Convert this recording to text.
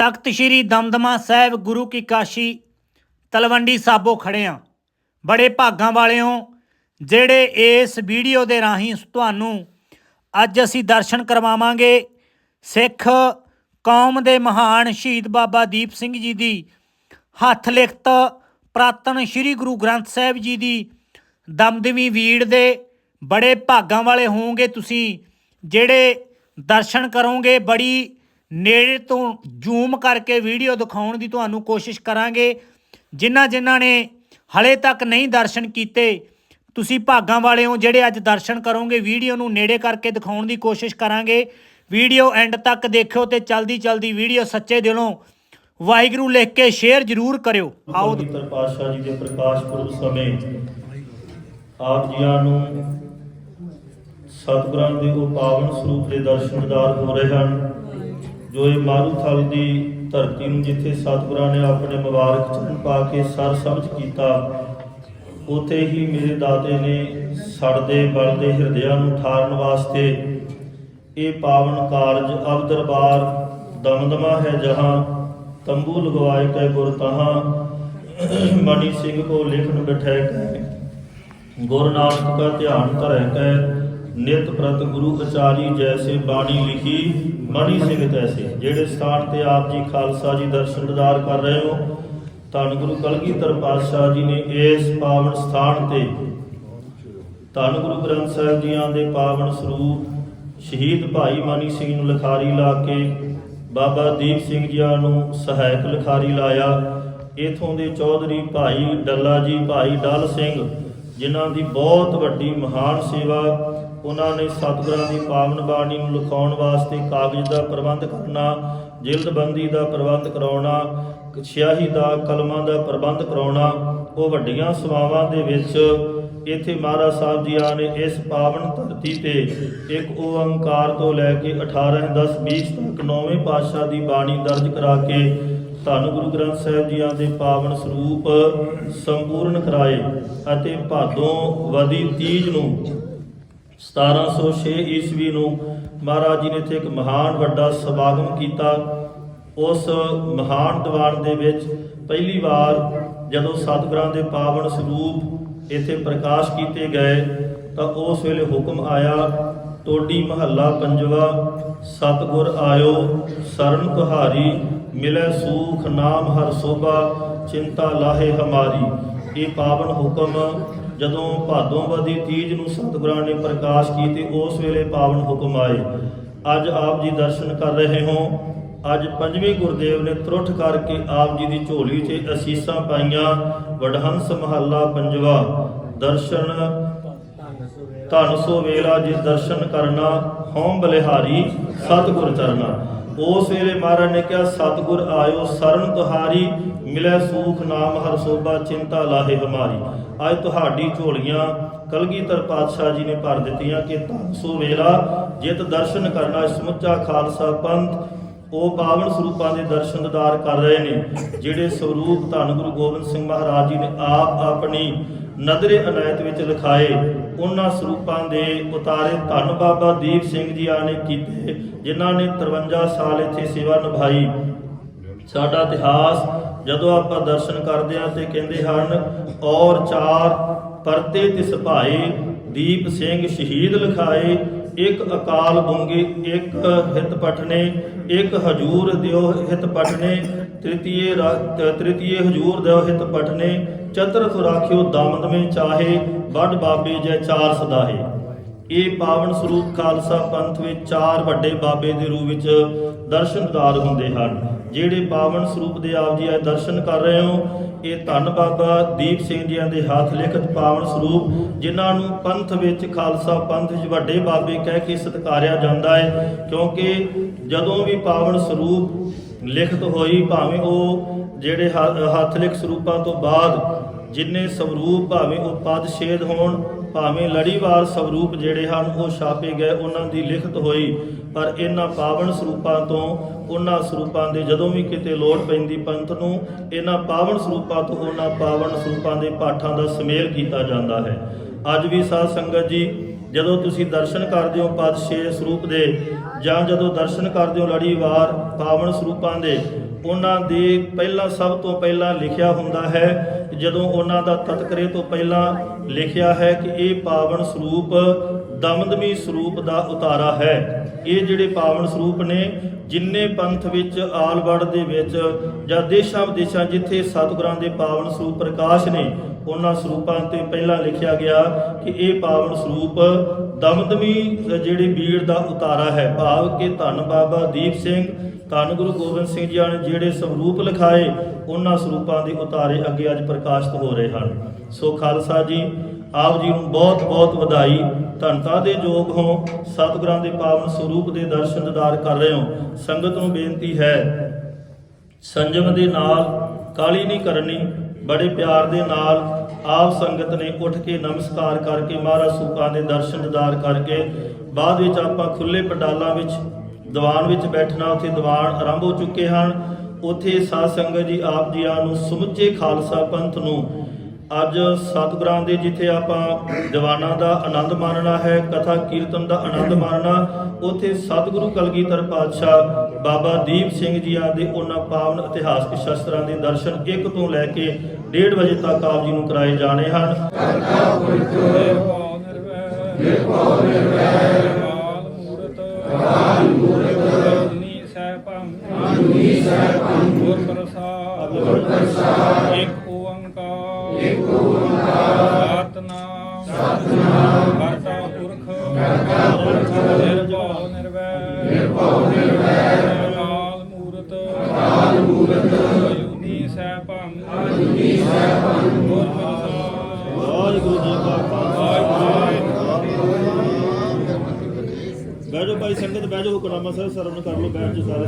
ਤਖਤ ਸ੍ਰੀ ਦਮਦਮਾ ਸਾਹਿਬ ਗੁਰੂ ਕੀ ਕਾਸ਼ੀ ਤਲਵੰਡੀ ਸਾਬੋ ਖੜੇ ਆ। ਬੜੇ ਭਾਗਾਂ ਵਾਲੇ ਹੋ ਜਿਹੜੇ ਇਸ ਵੀਡੀਓ ਦੇ ਰਾਹੀਂ ਤੁਹਾਨੂੰ ਅੱਜ ਅਸੀਂ ਦਰਸ਼ਨ ਕਰਵਾਵਾਂਗੇ। ਸਿੱਖ ਕੌਮ ਦੇ ਮਹਾਨ ਸ਼ਹੀਦ ਬਾਬਾ ਦੀਪ ਸਿੰਘ ਜੀ ਦੀ ਹੱਥ ਲਿਖਤ ਪ੍ਰਾਤਨ ਸ੍ਰੀ ਗੁਰੂ ਗ੍ਰੰਥ ਸਾਹਿਬ ਜੀ ਦੀ ਦਮਦਮੀ ਵੀੜ ਦੇ ਬੜੇ ਭਾਗਾਂ ਵਾਲੇ ਹੋਵੋਗੇ ਤੁਸੀਂ, ਜਿਹੜੇ ਦਰਸ਼ਨ ਕਰੋਗੇ। ਬੜੀ ਨੇੜੇ ਤੋਂ ਜ਼ੂਮ ਕਰਕੇ ਵੀਡੀਓ ਦਿਖਾਉਣ ਦੀ ਤੁਹਾਨੂੰ ਕੋਸ਼ਿਸ਼ ਕਰਾਂਗੇ। ਜਿਨ੍ਹਾਂ ਜਿਨ੍ਹਾਂ ਨੇ ਹਲੇ ਤੱਕ ਨਹੀਂ ਦਰਸ਼ਨ ਕੀਤੇ, ਤੁਸੀਂ ਭਾਗਾਂ ਵਾਲੇ ਹੋ ਜਿਹੜੇ ਅੱਜ ਦਰਸ਼ਨ ਕਰੋਗੇ, ਵੀਡੀਓ ਨੂੰ ਨੇੜੇ ਕਰਕੇ ਦਿਖਾਉਣ ਦੀ ਕੋਸ਼ਿਸ਼ ਕਰਾਂਗੇ। ਵੀਡੀਓ ਐਂਡ ਤੱਕ ਦੇਖਿਓ ਤੇ ਚਲਦੀ ਚਲਦੀ ਵੀਡੀਓ ਸੱਚੇ ਦਿਲੋਂ ਵਾਹਿਗੁਰੂ ਲਿਖ ਕੇ ਸ਼ੇਅਰ ਜ਼ਰੂਰ ਕਰਿਓ। ਆਓ ਪਵਿੱਤਰ ਪਾਤਸ਼ਾਹ ਜੀ ਦੇ ਪ੍ਰਕਾਸ਼ ਪੁਰਬ ਸਮੇਂ ਆਪ ਜੀਆਂ ਨੂੰ ਸਤਿਗੁਰਾਂ ਦੇ ਉਹ ਪਾਵਨ ਸਰੂਪ ਦੇ ਦਰਸ਼ਨ ਹੋ ਰਹੇ ਹਨ। ਜੋ ਇਹ ਮਾਰੂਥਲ ਦੀ ਧਰਤੀ ਨੂੰ ਜਿੱਥੇ ਸਤਿਗੁਰਾਂ ਨੇ ਆਪਣੇ ਮੁਬਾਰਕ ਚਰਨ ਪਾ ਕੇ ਸਰ ਸਮਝ ਕੀਤਾ, ਉਥੇ ਹੀ ਮੇਰੇ ਦਾਤੇ ਨੇ ਸੜਦੇ, ਬਲਦੇ ਹਿਰਦਿਆਂ ਨੂੰ ਠਾਰਨ ਵਾਸਤੇ ਇਹ ਪਾਵਨ ਕਾਰਜ ਅਬ ਦਰਬਾਰ ਦਮਦਮਾ ਹੈ ਜਹਾਂ, ਤੰਬੂ ਲਗਵਾਏ ਕੈ ਗੁਰ ਤਹਾਂ ਮਣੀ ਸਿੰਘ ਕੋ ਲਿਖਣ ਬਿਠੈ ਕੈ, ਗੁਰ ਨਾਨਕ ਕਾ ਧਿਆਨ ਧਰੈ ਕੈ ਨਿਤ ਪ੍ਰਤ ਗੁਰੂ ਅਚਾਰੀ ਜੈਸੇ ਬਾਣੀ ਲਿਖੀ ਮਣੀ ਸਿੰਘ ਤੈਸੇ ਜਿਹੜੇ ਸਥਾਨ ਤੇ ਆਪ ਜੀ ਖਾਲਸਾ ਜੀ ਦਰਸ਼ਨ ਦਿਦਾਰ ਕਰ ਰਹੇ ਹੋ। ਧੰਨ ਗੁਰੂ ਕਲਗੀਧਰ ਪਾਤਸ਼ਾਹ ਜੀ ਨੇ ਇਸ ਪਾਵਨ ਸਥਾਨ ਤੇ ਧੰਨ ਗੁਰੂ ਗ੍ਰੰਥ ਸਾਹਿਬ ਜੀਆਂ ਦੇ ਪਾਵਨ ਸਰੂਪ ਸ਼ਹੀਦ ਭਾਈ ਮਾਨੀ ਸਿੰਘ ਨੂੰ ਲਖਾਰੀ ਲਾ ਕੇ, ਬਾਬਾ ਦੀਪ ਸਿੰਘ ਜੀਆਂ ਨੂੰ ਸਹਾਇਕ ਲਖਾਰੀ ਲਾਇਆ। ਇਥੋਂ ਦੇ ਚੌਧਰੀ ਭਾਈ ਡੱਲਾ ਜੀ, ਭਾਈ ਡਲ ਸਿੰਘ, ਜਿਨ੍ਹਾਂ ਦੀ ਬਹੁਤ ਵੱਡੀ ਮਹਾਨ ਸੇਵਾ ਉਹਨਾਂ ਨੇ ਸਤਿਗੁਰਾਂ ਦੀ ਪਾਵਨ ਬਾਣੀ ਨੂੰ ਲਿਖਾਉਣ ਵਾਸਤੇ ਕਾਗਜ਼ ਦਾ ਪ੍ਰਬੰਧ ਕਰਨਾ ਜਿਲਦਬੰਦੀ ਦਾ ਪ੍ਰਬੰਧ ਕਰਾਉਣਾ, ਸਿਆਹੀ ਦਾ, ਕਲਮਾਂ ਦਾ ਪ੍ਰਬੰਧ ਕਰਾਉਣਾ, ਉਹ ਵੱਡੀਆਂ ਸੇਵਾਵਾਂ ਦੇ ਵਿੱਚ ਇੱਥੇ ਮਹਾਰਾਜ ਸਾਹਿਬ ਜੀ ਆ ਨੇ ਇਸ ਪਾਵਨ ਧਰਤੀ ਤੇ। ਇੱਕ ਓੰਕਾਰ ਤੋਂ ਲੈ ਕੇ 18 10 20 ਤੱਕ ਨੌਵੇਂ ਪਾਤਸ਼ਾਹ ਦੀ ਬਾਣੀ ਦਰਜ ਕਰਾ ਕੇ ਧੰਨ ਗੁਰੂ ਗ੍ਰੰਥ ਸਾਹਿਬ ਜੀਆਂ ਦੇ ਪਾਵਨ ਸਰੂਪ ਸੰਪੂਰਨ ਕਰਾਏ ਅਤੇ ਭਾਦੋਂ ਵਦੀ ਤੀਜ ਨੂੰ 1706 ਈਸਵੀ ਨੂੰ ਮਹਾਰਾਜ ਜੀ ਨੇ ਇੱਥੇ ਇੱਕ ਮਹਾਨ ਵੱਡਾ ਸਮਾਗਮ ਕੀਤਾ। ਉਸ ਮਹਾਨ ਦੀਵਾਨ ਦੇ ਵਿੱਚ ਪਹਿਲੀ ਵਾਰ ਜਦੋਂ ਸਤਿਗੁਰਾਂ ਦੇ ਪਾਵਨ ਸਰੂਪ ਇੱਥੇ ਪ੍ਰਕਾਸ਼ ਕੀਤੇ ਗਏ, ਤਾਂ ਉਸ ਵੇਲੇ ਹੁਕਮ ਆਇਆ ਟੋਡੀ ਮਹੱਲਾ ਪੰਜਵਾ ਸਤਿਗੁਰ ਆਇਓ, ਸਰਨ ਤੁਹਾਰੀ ਮਿਲੇ ਸੂਖ ਨਾਮ ਹਰ ਸੋਭਾ, ਚਿੰਤਾ ਲਾਹੇ ਹਮਾਰੀ। ਇਹ ਪਾਵਨ ਹੁਕਮ ਜਦੋਂ ਭਾਦੋਂਵਦੀ ਤੀਜ ਨੂੰ ਸਤਿਗੁਰਾਂ ਨੇ ਪ੍ਰਕਾਸ਼ ਕੀਤੀ, ਉਸ ਵੇਲੇ ਪਾਵਨ ਹੁਕਮ ਆਏ। ਅੱਜ ਆਪ ਜੀ ਦਰਸ਼ਨ ਕਰ ਰਹੇ ਹੋ। ਅੱਜ ਪੰਜਵੇਂ ਗੁਰਦੇਵ ਨੇ ਤਰੁੱਠ ਕਰਕੇ ਆਪ ਜੀ ਦੀ ਝੋਲੀ 'ਚ ਅਸੀਸਾਂ ਪਾਈਆਂ। ਵਡਹੰਸ ਮਹੱਲਾ ਪੰਜਵਾ, ਦਰਸ਼ਨ ਧਨ ਸੋ ਵੇਲਾ, ਜਿਸ ਦਰਸ਼ਨ ਕਰਨਾ ਹਉਮ ਬਲਿਹਾਰੀ ਸਤਿਗੁਰ ਚਰਨਾ। ਉਸ ਵੇਲੇ ਮਹਾਰਾਜ ਨੇ ਕਿਹਾ, ਸਤਿਗੁਰ ਆਇਓ, ਸਰਨ ਤੁਹਾਰੀ, ਮਿਲੇ ਸੂਖ ਨਾਮ ਹਰ ਸੋਭਾ, ਚਿੰਤਾ ਲਾਹੇ ਹਮਾਰੀ। ਅੱਜ ਤੁਹਾਡੀ ਝੋਲੀਆਂ ਕਲਗੀਧਰ ਪਾਤਸ਼ਾਹ ਜੀ ਨੇ ਭਰ ਦਿੱਤੀਆਂ ਕਿ ਸੋ ਵੇਲਾ ਜਿਤ ਦਰਸ਼ਨ ਕਰਨਾ, ਸਮੁੱਚਾ ਖਾਲਸਾ ਪੰਥ, ਉਹ ਪਾਵਨ ਸਰੂਪਾਂ ਦੇ ਦਰਸ਼ਨ ਦਿਦਾਰ ਕਰ ਰਹੇ ਨੇ, ਜਿਹੜੇ ਸਰੂਪ ਧੰਨ ਗੁਰੂ ਗੋਬਿੰਦ ਸਿੰਘ ਮਹਾਰਾਜ ਜੀ ਨੇ ਆਪ ਆਪਣੀ ਨਦਰੇ ਅਨਾਇਤ ਵਿੱਚ ਲਿਖਾਏ, ਉਹਨਾਂ ਸਰੂਪਾਂ ਦੇ ਉਤਾਰੇ ਧੰਨ ਬਾਬਾ ਦੀਪ ਸਿੰਘ ਜੀ ਆ ਨੇ ਕੀਤੇ। ਜਿਨ੍ਹਾਂ ਨੇ 53 ਸਾਲ ਇੱਥੇ ਸੇਵਾ ਨਿਭਾਈ। ਸਾਡਾ ਇਤਿਹਾਸ, ਜਦੋਂ ਆਪਾਂ ਦਰਸ਼ਨ ਕਰਦੇ ਹਾਂ ਤੇ ਕਹਿੰਦੇ ਹਨ, ਔਰ ਚਾਰ ਪਰਤੇ ਤਿਸ ਭਾਏ, ਦੀਪ ਸਿੰਘ ਸ਼ਹੀਦ ਲਿਖਾਏ, ਇੱਕ ਅਕਾਲ ਬੁੰਗੇ, ਇੱਕ ਹਿਤ ਪਠਨੇ ਇੱਕ ਹਜੂਰ ਦਿਓ ਹਿਤ ਪਠਨੇ ਤ੍ਰਿਤੀਏ ਰਾ- ਤ੍ਰਿਤੀਏ ਹਜੂਰ ਦਿਓ ਹਿਤ ਪਠਨੇ ਚਤੁਰਥ ਰਾਖਿਓ ਦਮਦਮੇ ਚਾਹੇ, ਵੱਡ ਬਾਬੇ ਜੈ ਚਾਰ ਸਦਾਹੇ। ਇਹ ਪਾਵਨ ਸਰੂਪ ਖਾਲਸਾ ਪੰਥ ਵਿੱਚ ਚਾਰ ਵੱਡੇ ਬਾਬੇ ਦੇ ਰੂਪ ਵਿੱਚ ਦਰਸ਼ਨਦਾਰ ਹੁੰਦੇ ਹਨ। ਜਿਹੜੇ ਪਾਵਨ ਸਰੂਪ ਦੇ ਆਪ ਜੀ ਅੱਜ ਦਰਸ਼ਨ ਕਰ ਰਹੇ ਹੋ, ਇਹ ਧੰਨ ਬਾਬਾ ਦੀਪ ਸਿੰਘ ਜੀਆਂ ਦੇ ਹੱਥ ਲਿਖਤ ਪਾਵਨ ਸਰੂਪ, ਜਿਨ੍ਹਾਂ ਨੂੰ ਪੰਥ ਵਿੱਚ ਖਾਲਸਾ ਪੰਥ ਵਿੱਚ ਵੱਡੇ ਬਾਬੇ ਕਹਿ ਕੇ ਸਤਿਕਾਰਿਆ ਜਾਂਦਾ ਹੈ। ਕਿਉਂਕਿ ਜਦੋਂ ਵੀ ਪਾਵਨ ਸਰੂਪ ਲਿਖਤ ਹੋਈ, ਭਾਵੇਂ ਉਹ ਜਿਹੜੇ ਹੱਥ ਲਿਖ ਸਰੂਪਾਂ ਤੋਂ ਬਾਅਦ ਜਿੰਨੇ ਸਵਰੂਪ ਭਾਵੇਂ ਉਹ ਪਦ ਛੇਦ ਹੋਣ, ਭਾਵੇਂ ਲੜੀਵਾਰ ਸਵਰੂਪ ਜਿਹੜੇ ਹਨ, ਉਹ ਛਾਪੇ ਗਏ, ਉਹਨਾਂ ਦੀ ਲਿਖਤ ਹੋਈ। ਪਰ ਇਹਨਾਂ ਪਾਵਨ ਸਰੂਪਾਂ ਤੋਂ, ਉਹਨਾਂ ਸਰੂਪਾਂ ਦੇ ਜਦੋਂ ਵੀ ਕਿਤੇ ਲੋੜ ਪੈਂਦੀ ਪੰਥ ਨੂੰ, ਇਹਨਾਂ ਪਾਵਨ ਸਰੂਪਾਂ ਤੋਂ ਉਹਨਾਂ ਪਾਵਨ ਸਰੂਪਾਂ ਦੇ ਪਾਠਾਂ ਦਾ ਸਮੇਲ ਕੀਤਾ ਜਾਂਦਾ ਹੈ। ਅੱਜ ਵੀ ਸਾਧ ਸੰਗਤ ਜੀ, ਜਦੋਂ ਤੁਸੀਂ ਦਰਸ਼ਨ ਕਰਦੇ ਹੋ ਪਦ ਛੇ ਸਰੂਪ ਦੇ, ਜਾਂ ਜਦੋਂ ਦਰਸ਼ਨ ਕਰਦੇ ਹੋ ਲੜੀਵਾਰ ਪਾਵਨ ਸਰੂਪਾਂ ਦੇ ਉਹਨਾਂ ਦੇ ਪਹਿਲਾਂ ਸਭ ਤੋਂ ਪਹਿਲਾਂ ਲਿਖਿਆ ਹੁੰਦਾ ਹੈ, ਜਦੋਂ ਉਹਨਾਂ ਦਾ ਤਤਕਰੇ ਤੋਂ ਪਹਿਲਾਂ ਲਿਖਿਆ ਹੈ ਕਿ ਇਹ ਪਾਵਨ ਸਰੂਪ ਦਮਦਮੀ ਸਰੂਪ ਦਾ ਉਤਾਰਾ ਹੈ। ਇਹ ਜਿਹੜੇ ਪਾਵਨ ਸਰੂਪ ਨੇ, ਜਿੰਨੇ ਪੰਥ ਵਿੱਚ ਆਲਵੜ ਦੇ ਵਿੱਚ ਜਾਂ ਦੇਸ਼ਾਂ ਵਿਦੇਸ਼ਾਂ ਜਿੱਥੇ ਸਤਿਗੁਰਾਂ ਦੇ ਪਾਵਨ ਸਰੂਪ ਪ੍ਰਕਾਸ਼ ਨੇ, ਉਹਨਾਂ ਸਰੂਪਾਂ ਤੇ ਪਹਿਲਾਂ ਲਿਖਿਆ ਗਿਆ ਕਿ ਇਹ ਪਾਵਨ ਸਰੂਪ ਦਮਦਮੀ ਜਿਹੜੇ ਬੀੜ ਦਾ ਉਤਾਰਾ ਹੈ। ਭਾਵ ਕਿ ਧੰਨ ਬਾਬਾ ਦੀਪ ਸਿੰਘ, ਧੰਨ ਗੁਰੂ ਗੋਬਿੰਦ ਸਿੰਘ ਜੀ ਨੇ ਜਿਹੜੇ ਸਰੂਪ ਲਿਖਾਏ, ਉਹਨਾਂ ਸਰੂਪਾਂ ਦੇ ਉਤਾਰੇ ਅੱਗੇ ਅੱਜ ਪ੍ਰਕਾਸ਼ਿਤ ਹੋ ਰਹੇ ਹਨ। ਸੋ ਖਾਲਸਾ ਜੀ ਆਪ ਜੀ ਨੂੰ ਬਹੁਤ ਬਹੁਤ ਵਧਾਈ। ਧੰਨਤਾ ਦੇ ਯੋਗ ਹੋ। ਸਤਿਗੁਰਾਂ ਦੇ ਪਾਵਨ ਸਰੂਪ ਦੇ ਦਰਸ਼ਨ ਦਿਦਾਰ ਕਰ ਰਹੇ ਹੋ। ਸੰਗਤ ਨੂੰ ਬੇਨਤੀ ਹੈ, ਸੰਜਮ ਦੇ ਨਾਲ ਕਾਲੀ ਨਹੀਂ ਕਰਨੀ, ਬੜੇ ਪਿਆਰ ਦੇ ਨਾਲ ਆਪ ਸੰਗਤ ਨੇ ਉੱਠ ਕੇ ਨਮਸਕਾਰ ਕਰਕੇ ਮਹਾਰਾਜ ਸੂਪਾਂ ਦੇ ਦਰਸ਼ਨ ਦਿਦਾਰ ਕਰਕੇ ਬਾਅਦ ਵਿੱਚ ਆਪਾਂ ਖੁੱਲੇ ਪੰਡਾਲਾਂ ਵਿੱਚ, ਦੀਵਾਨ ਵਿੱਚ ਬੈਠਣਾ, ਉੱਥੇ ਦੀਵਾਨ ਆਰੰਭ ਹੋ ਚੁੱਕੇ ਹਨ। ਉੱਥੇ ਸਾਧ ਸੰਗਤ ਜੀ ਆਪ ਜੀਆਂ ਨੂੰ ਸਮੁੱਚੇ ਖਾਲਸਾ ਪੰਥ ਨੂੰ ਅੱਜ ਸਤਿਗੁਰਾਂ ਦੇ ਜਿੱਥੇ ਆਪਾਂ ਦੀਵਾਨਾਂ ਦਾ ਆਨੰਦ ਮਾਣਨਾ ਹੈ, ਕਥਾ ਕੀਰਤਨ ਦਾ ਆਨੰਦ ਮਾਣਨਾ, ਉੱਥੇ ਸਤਿਗੁਰੂ ਕਲਗੀਧਰ ਪਾਤਸ਼ਾਹ ਬਾਬਾ ਦੀਪ ਸਿੰਘ ਜੀਆਂ ਦੇ ਉਹਨਾਂ ਪਾਵਨ ਇਤਿਹਾਸਕ ਸ਼ਸਤਰਾਂ ਦੇ ਦਰਸ਼ਨ ਇੱਕ ਤੋਂ ਲੈ ਕੇ 1:30 ਵਜੇ ਤੱਕ ਆਪ ਜੀ ਨੂੰ ਕਰਾਏ ਜਾਣੇ ਹਨ। ਗੁਰ ਪ੍ਰਸਾਦ ਗੁਰ ਪ੍ਰਸਾਦ ਇੱਕ ਅਜੂਨੀ ਅਜੂਨੀ ਸੈਭੰ ਵਾਹਿਗੁਰੂ ਜੀ ਕਾ ਖਾਲਸਾ। ਬੈਠੋ ਭਾਈ, ਸੰਗਤ ਬੈਠੋ ਹੁਕਮਨਾਮਾ ਸਾਹਿਬ, ਸਰਵਣ ਕਰ ਲਓ ਬੈਠ ਜਾਓ ਸਾਰੇ।